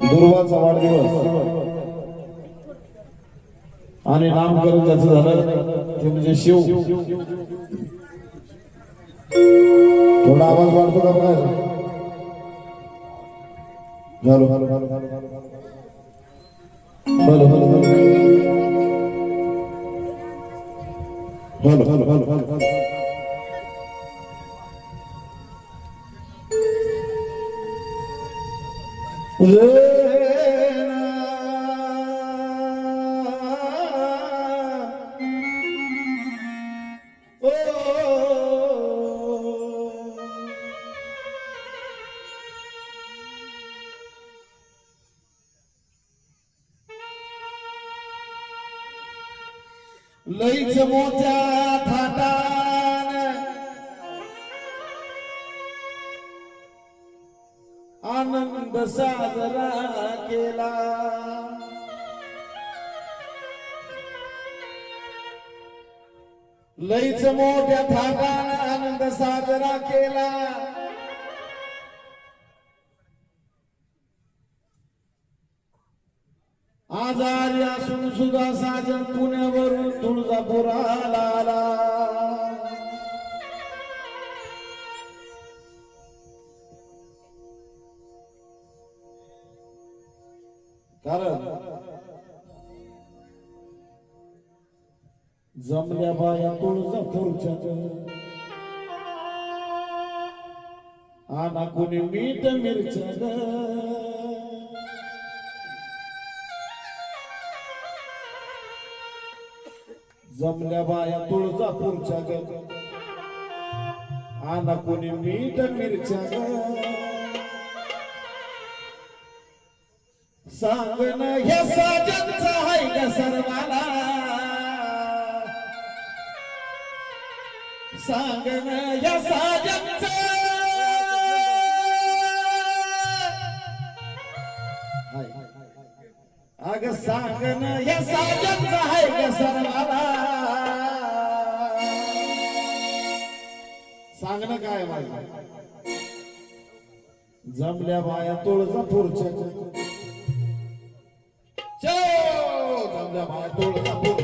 दुर्वाचा वाढदिवस आणि नामकरण त्याचं झालं ते म्हणजे शिव थोडा आवाज वाढतो का बघा झालो झालो झालो झालो झालो झालो झालो झालो झालो झालो Oh. Later, more time. साजरा केला. लईच मोठ्या थाटानं आनंद साजरा केला. आजारी असून सुद्धा साजन पुणे जमल्या बाया तुळजापूरच्या आना कोणी मीठ मिरच्या ग जमल्या बाया तुळजापूरच्या ग आना कोणी मीठ मिरच्या ग सांग ना ह्या साजनचा आहे ग सर्वाला? सांगण या साजनच अग सांगण या साजनच आहे ग सर्वाला. सांगणं काय माझं जमल्या बाया तुळजापूरच्या चो जमल्या बाया तुळजापूरच्या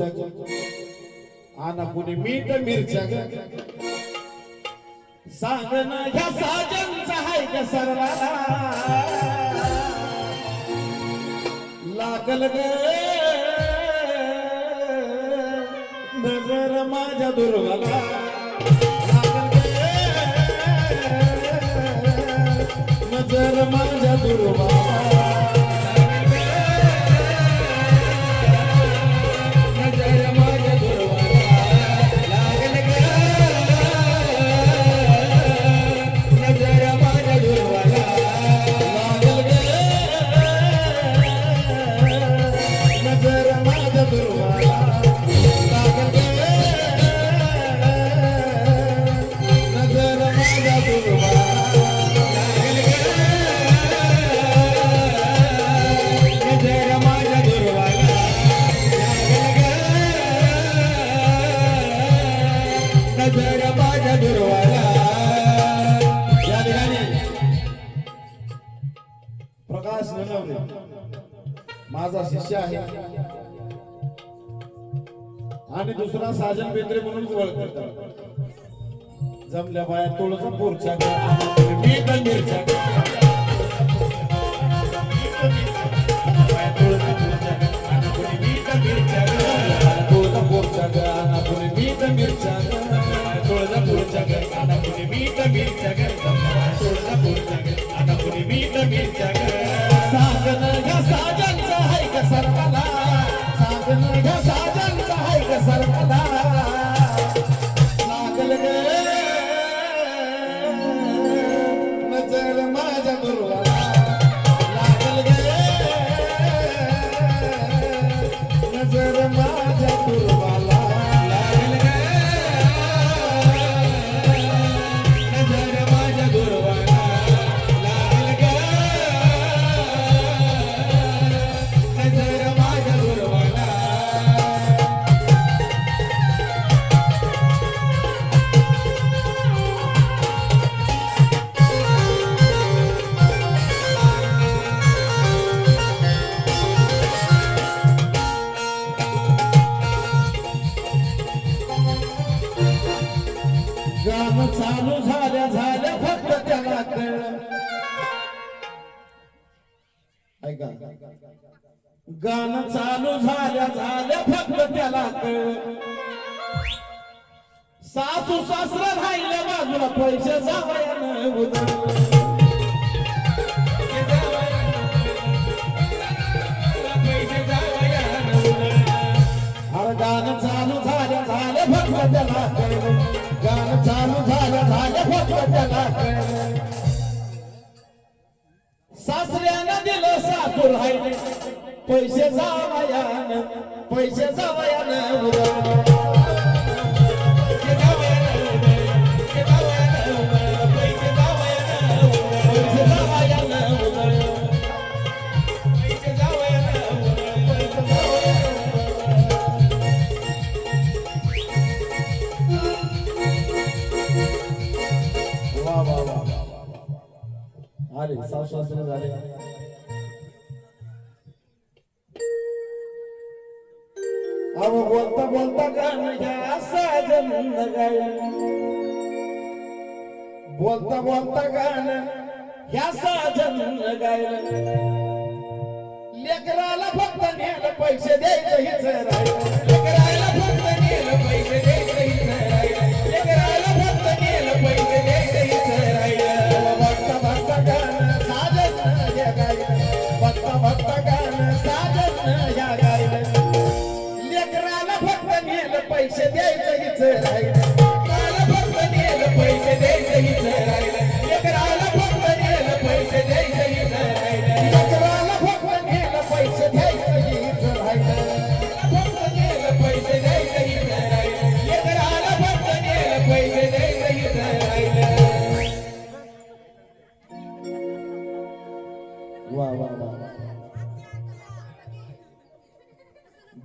तुळजापूरच्या आना कुणी मीठ मिरच्या ग सांगन ह्या साजनचं आहे ग सर्वाला लागल ग. नजर माझ्या दुर्गाला नजर माझ्या दुर्गाला प्रकाश ननवरे माझा शिष्य आहे. आणि दुसरा साजन बेंद्रे म्हणून ओळखतात जमल्या बाया तुळजापूरच्या मी सासू सासरा राहिल्या बाजूला पैसे जावयानं उधळलं गाणं चालू झालं झालं फक्त त्याला कळलं. गाणं चालू झालं झालं फक्त त्याला कळलं. सासऱ्यानं दिलं सासू राहिले. पैसे जावयानं पैसे जावयानं झाले आले सासू सासरे झाले. अहो बोलता बोलता गाणं घ्या साजन गायलं बोलता बोलता गाणं ह्या साजन गायलं लेकराला फक्त नेलं पैसे द्यायचं हिच राहिलं. लेकराला फक्त नेलं पैसे द्यायचं हिच राहिलं. लेकराला फक्त नेलं पैसे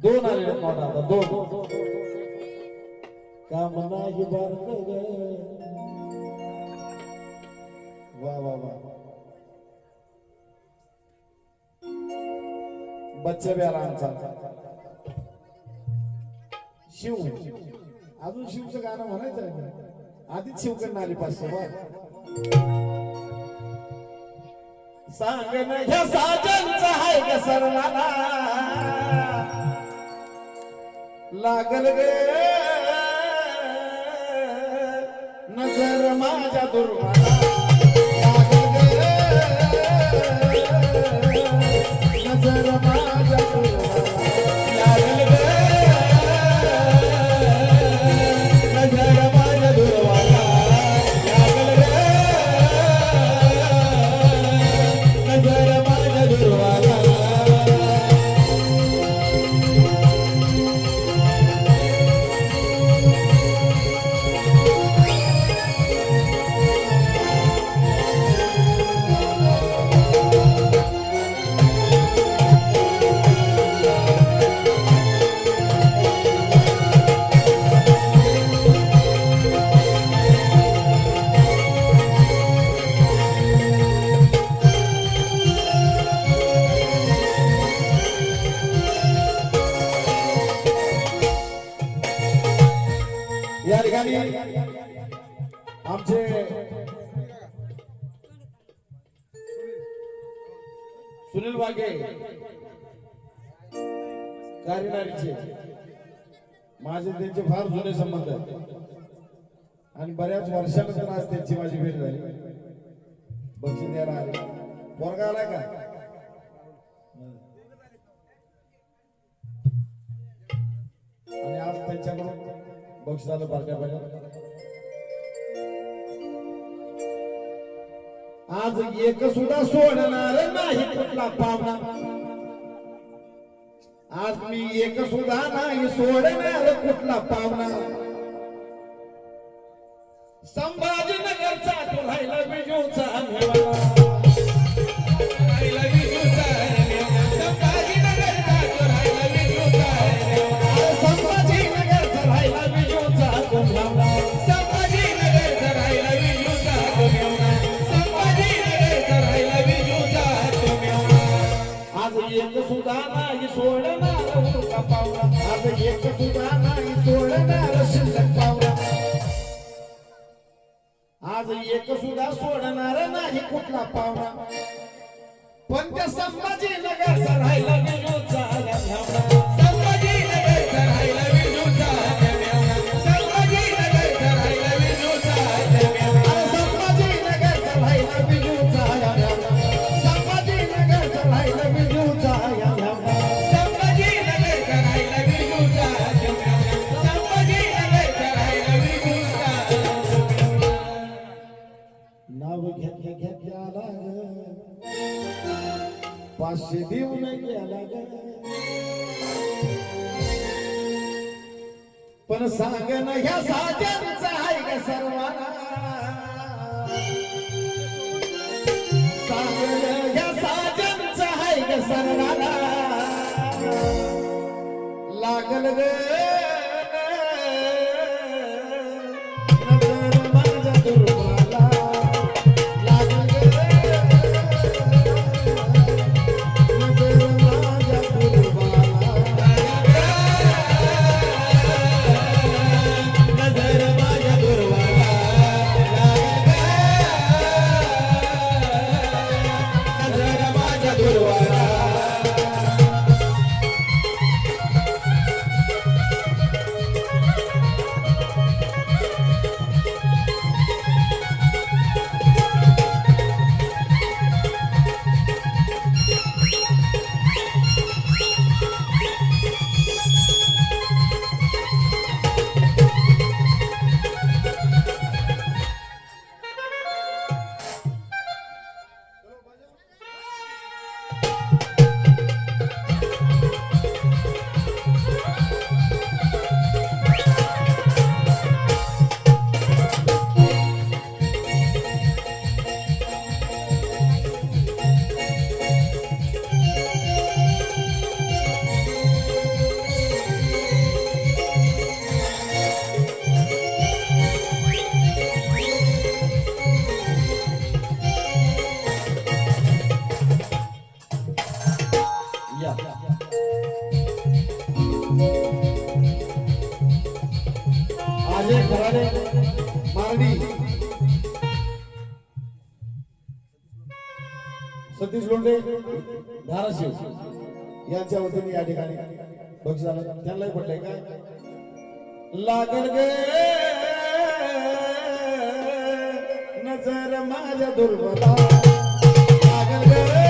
दोन आले नोट आता दोन. काम नाही बारक वा वा वा. बच्चे शिव. अजून शिवचं गाणं म्हणायचं आहे आधीच शिवकडनं आली पाचशे वा. सांगन ह्या साजनचा हाय का सर्वाला लागल गे. नजर माझ्या दुर्माला या ठिकाणी आमचे सुनील वाघे कार्यकारीचे माझे त्यांचे फार जुने संबंध आहेत. आणि बऱ्याच वर्षानंतर आज त्यांची माझी भेट झाली. बक्षीस द्यायला आले. पोरगा आलाय का? आणि आज त्यांच्याकडून बक्षीस आलं पार्ट्या बारक्या आज एक सुद्धा सोडणार नाही कुठला पाहुणा आज मी एक सुद्धा नाही सोडणार कुठला पाहुणा संभाजीनगरचा तो राहिला बिजूचा नाही कुठला पाचशे देऊन गेला पण सांग ना ह्या साध्यांचा आहे का सर्वांना. सांग ना ह्या साध्यांचा आहे का सर्वांना. लागल ग. सतीश लोंढे धाराशिव. यांच्या वतीने या ठिकाणी बक्षीस आलं. त्यांनाही पडलंय काय? लागल गे नजर माझ्या दुर्बला लागल गे.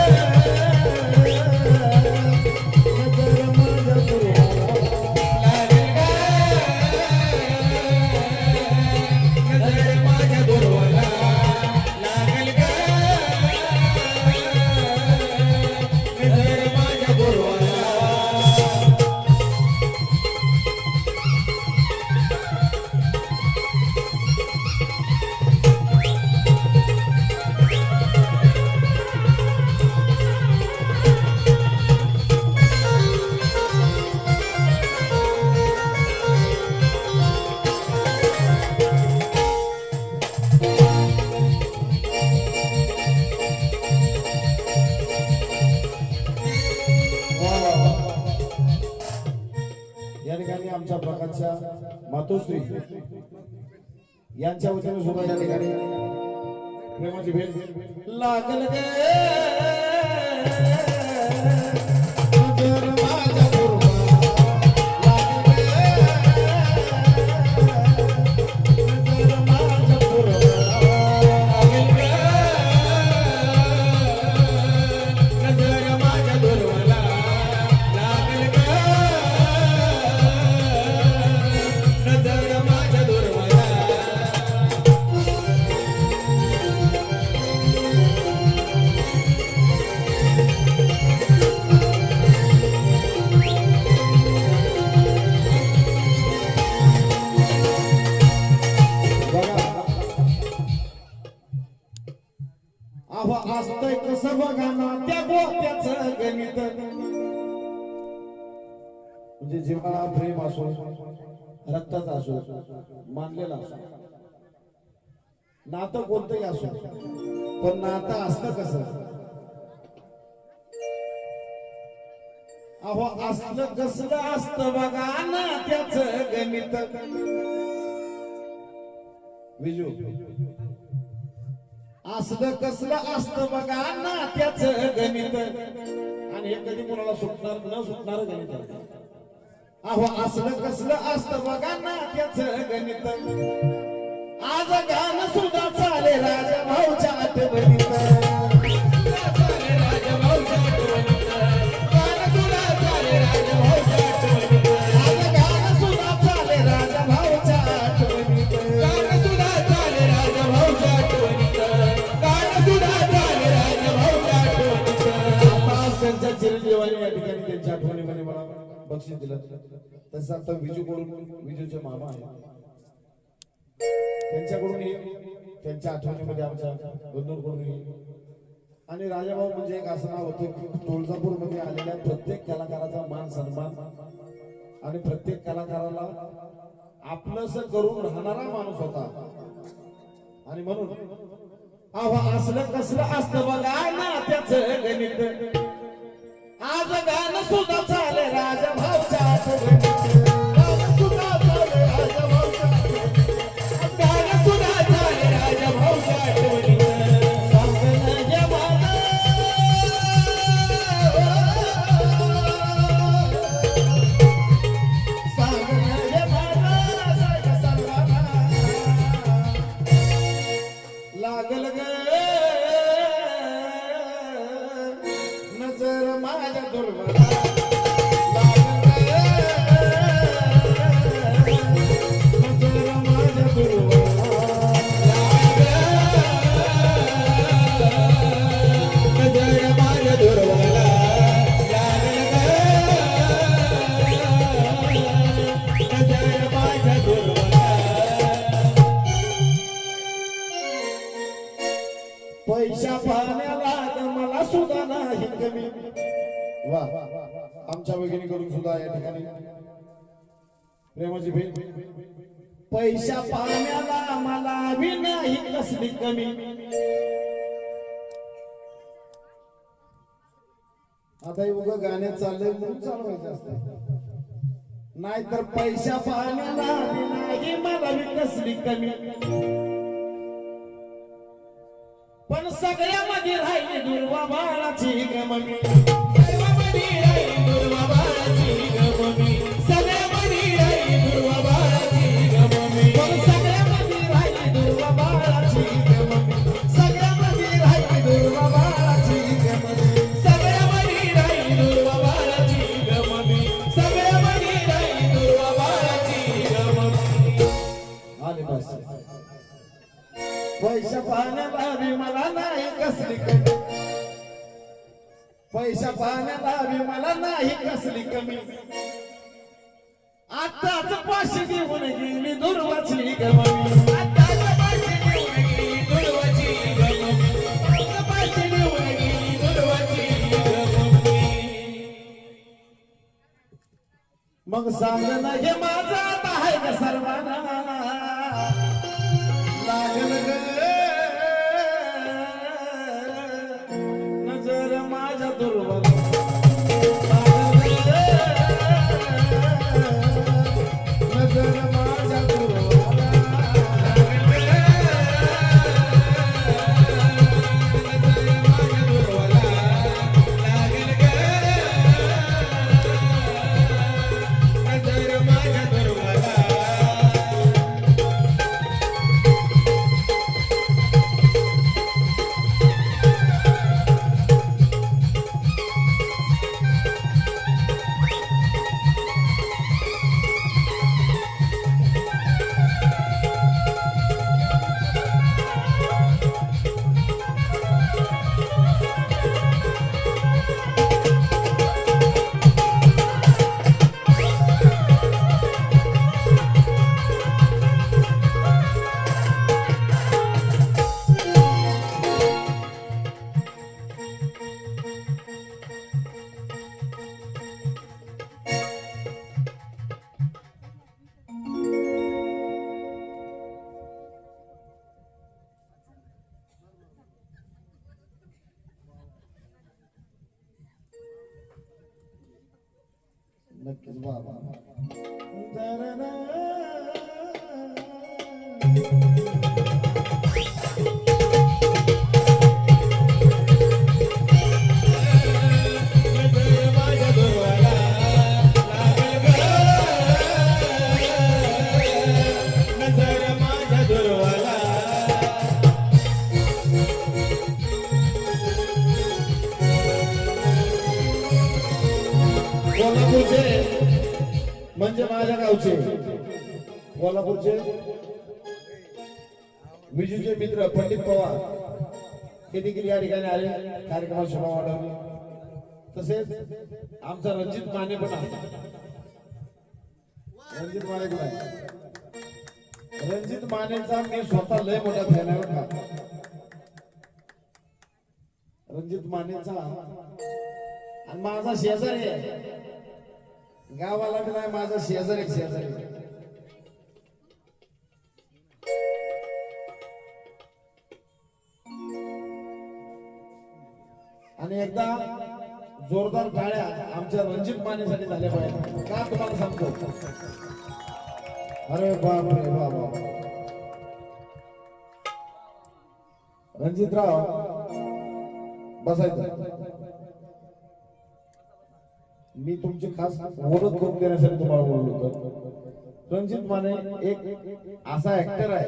यांच्या वतीने सुद्धा या ठिकाणी प्रेमाची भेट. लागल गे. नातं कोणतंही असो पण नातं असतं कसं? अहो असलं कसलं असतं बघा ना त्याच गणित. विजू असलं कसलं असतं बघा ना त्याच गणित. आणि हे कधी कोणाला सुटणार न सुटणार गणित. अहो असलं कसलं असतं बघा ना त्याच गणित. आज गाणं सुद्धा बक्षीस दिलं. तसं आता विजू कडून विजूचे मामा आहे त्यांच्याकडूनही त्यांच्या आठवणीमध्ये आमच्या बंधूंकडूनही आणि राजाभाऊ म्हणजे एक असं नाव होतं की तुळजापूरमध्ये आलेल्या प्रत्येक कलाकाराचा मान सन्मान आणि प्रत्येक कलाकाराला आपलंस करून राहणारा माणूस होता. आणि म्हणून अहो असलं कसलं असतं बघा ना त्याच गणित. माझं गाणं सुद्धा चाले राजा भाऊच्या नजर माझ्या भगिनीकडून सुद्धा या ठिकाणी प्रेमाची भेट पैशा पाण्याला मला बी नाही कसली कमी. आता उगं गाण्यात चाललंय म्हणून चालवायचं असतं नाहीतर पैशा पाण्याला बी नाही मला कसली कमी. पण सगळ्यामध्ये राहिली दुर्वा बाळाची गममी. कसली कमी? पैसा पाहण्यात हवी मला नाही कसली कमी. आताच पाचशे देऊन गेली दुर्वाची गमी आताच पाचशे देऊन गेली पाचशे देऊन गेली मग सांग ना हे माझा आता आहे का सर्वांना? कोल्हापूरचे विजूचे मित्र पंडित पवार हे देखील या ठिकाणी आले कार्यक्रमात शोभा वाढवली. तसेच आमचा रणजित माने पण आहे रणजित माने पण आहे रणजित मानेचा मी स्वतः लय मोठा फॅन आहे का. रणजित मानेचा आणि माझा शेजारी आहे. गावाला बी नाही माझा शेजारी आहे, शेजारी आणि एकदा जोरदार टाळ्या आमच्या रणजित मानेसाठी झाल्या पाहिजे का तुम्हाला सांगतो? अरे बाप रे बाप. रणजितराव बसायचं. मी तुमची खास मदत करून देण्यासाठी तुम्हाला बोललो होतो. रणजित माने एक असा ऍक्टर आहे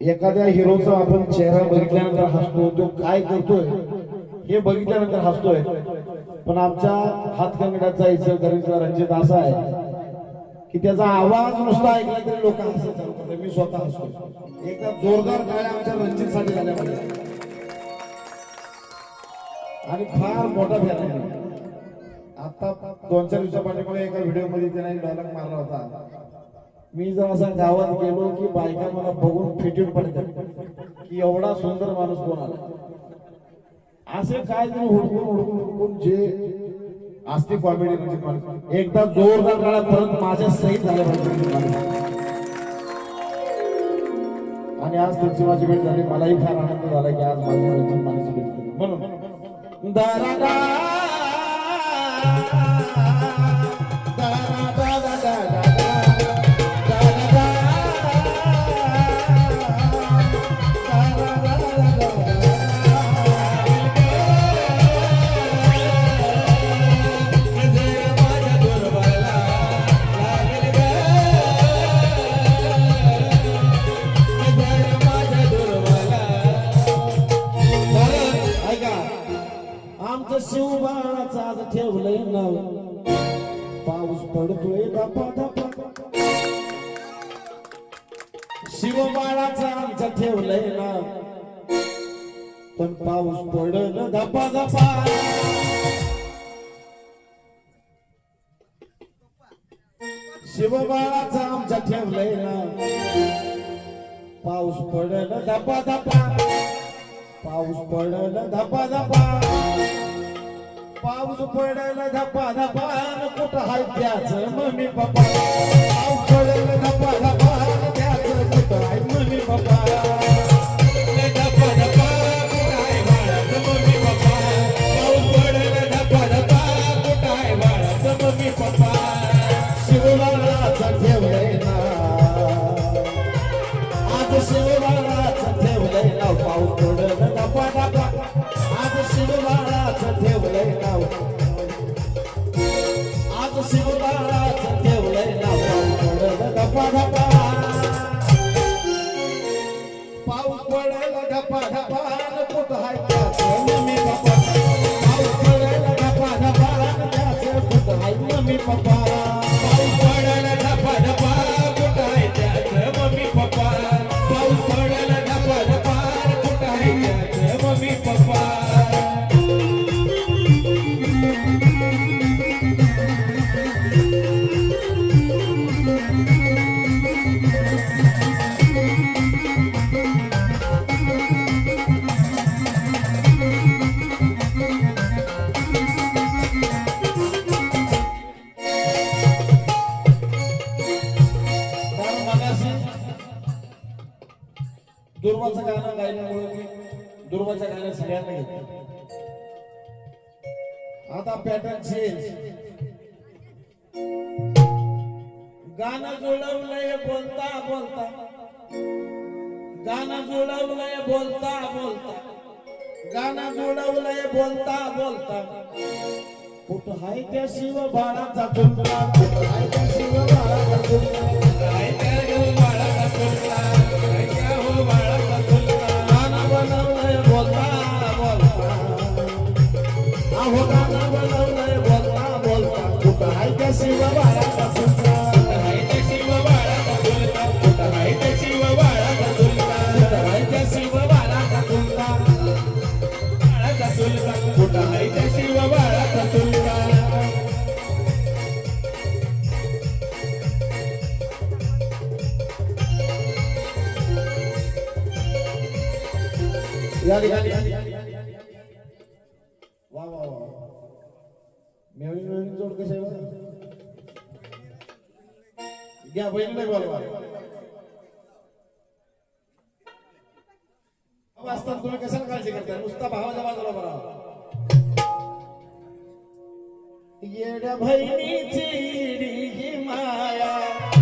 एखाद्या हिरोचा आपण चेहरा बघितल्यानंतर हसतो तो काय करतोय हे बघितल्यानंतर हसतोय. पण आमच्या हातकंगड्याचा इचलकरंजीचा रणजित असा आहे की त्याचा आवाज नुसता ऐकला तरी लोक हसत चालतात मी स्वतः हसतो एकदा जोरदार टाळ्या आमच्या रंजितसाठी झाल्या पाहिजे आणि फार मोठा फॅन आहे. आता दोन चार दिवसापाठीमुळे एका व्हिडिओमध्ये त्याने डायलॉग मारला होता. मी जर असा गावात गेलो की बायका मला बघून फिटून पडतात की एवढा सुंदर माणूस कोण आला? असे काय तरी हुडकून हुडकून हुडकून जे असते कॉमेडी म्हणजे एकदा जोरदार काळात परत माझ्या सहित झाल्या पाहिजे म्हणजे आणि आज तुमची माझी भेट झाली. मलाही फार आनंद झाला की आज माझी रणजित मानेची भेट झाली म्हणून शिवबाळाचा आमचं ठेवलंय ना. पण पाऊस पडन धपा धपा शिवबाळाचा आमचं ठेवलंय ना. पाऊस पडन धपा धपा पाऊस पडन धपा धपा पाऊस पडायला धपा धपा कुठं हाय त्याच? मम्मी पप्पा पाऊस पडायला धपा धपा दुर्वाचं गाणं सगळ्यांना घेतलं आता पॅटर्न चेंज गाणं जुळवलंय बोलता बोलता. गाणं जुळवलंय बोलता बोलता. गाणं जुळवलंय बोलता बोलता. कुठं हाय त्या शिव बाळाचा चुलता कुठं हाय त्या शिव बाळाचा चुलता अहो बनवलंय बोलता बोलता कुठं हाय त्या शिव बाळाचा चुलता त्या शिव बाळाचा चुलता कुठं त्या शिव बाळाचा चुलता कुठं त्या शिव बाळाचा चुलता बाळाचा चुलता कुठं त्या शिव बाळाचा चुलता या ठिकाणी घ्या बहिणीला बोलवा. असताना तुम्ही कशाला काळजी करता नुसता भावाच्या बाजूला बरा येड्या बहिणीची ही माया.